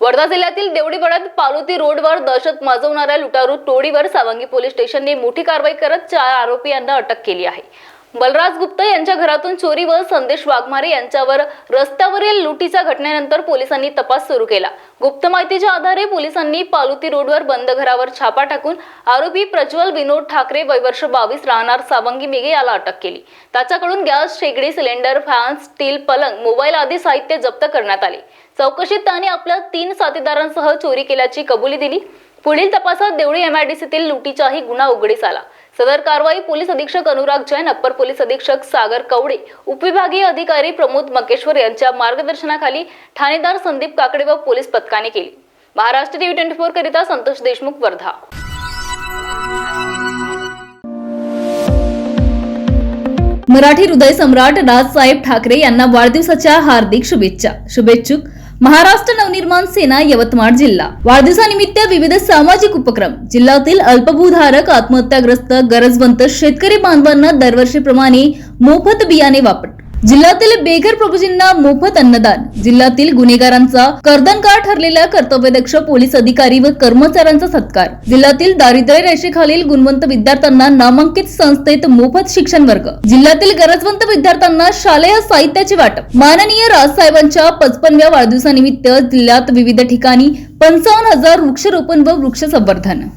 वर्धा जिल्ह्यातील देवडीपाड्यात पालोती रोडवर दहशत माजवणाऱ्या लुटारू टोळीवर सावंगी पोलीस स्टेशनने मोठी कारवाई करत चार आरोपी यांना अटक केली आहे. बलराज गुप्ता यांच्या घरातून चोरी व संदेश वाघमारे यांच्यावर रस्त्यावरील लुटीच्या घटनेनंतर पोलिसांनी तपास सुरू केला. गुप्त माहितीच्या आधारे पोलिसांनी पालुती रोडवर बंद घरावर छापा टाकून आरोपी प्रज्वल विनोद ठाकरे वयवर्ष बावीस राहणार सावंगी मेघे याला अटक केली. त्याच्याकडून गॅस शेगडी सिलेंडर फॅन स्टील पलंग मोबाईल आदी साहित्य जप्त करण्यात आले. चौकशीत त्याने आपल्या तीन साथीदारांसह चोरी केल्याची कबुली दिली. पुढील तपासात देवळी एमआयडीसीतील लुटीचाही गुन्हा उघडीस आला. सदर कारवाई पोलीस अधीक्षक अनुराग जैन अप्पर पोलीस अधीक्षक सागर कवडे उपविभागीय अधिकारी प्रमोद मकेश्वर यांच्या मार्गदर्शनाखाली ठाणेदार संदीप काकडे व पोलीस पथकाने केली. महाराष्ट्र टीव्ही ट्वेंटी फोर करिता संतोष देशमुख वर्धा. मराठी हृदय सम्राट राजसाहेब ठाकरे यांना वाढदिवसाच्या हार्दिक शुभेच्छा. शुभेच्छुक महाराष्ट्र नवनिर्माण सेना यवतमाळ जिल्हा. वाढदिवसानिमित्त विविध सामाजिक उपक्रम. जिल्ह्यातील अल्पभूधारक आत्महत्याग्रस्त गरजवंत शेतकरी बांधवांना दरवर्षीप्रमाणे मोफत बियाणे वापर जिल्ह्यातील बेघर प्रभूजींना मोफत अन्नदान. जिल्ह्यातील गुन्हेगारांचा कर्दनकार ठरलेल्या कर्तव्यदक्ष पोलीस अधिकारी व कर्मचाऱ्यांचा सत्कार. जिल्ह्यातील दारिद्र्य रेषेखालील गुणवंत विद्यार्थ्यांना नामांकित संस्थेत मोफत शिक्षण वर्ग. जिल्ह्यातील गरजवंत विद्यार्थ्यांना शालेय साहित्याचे वाटप माननीय राजसाहेबांच्या पचपनव्या वाढदिवसानिमित्त जिल्ह्यात विविध ठिकाणी पंचावन्न हजार वृक्षरोपण व वृक्ष संवर्धन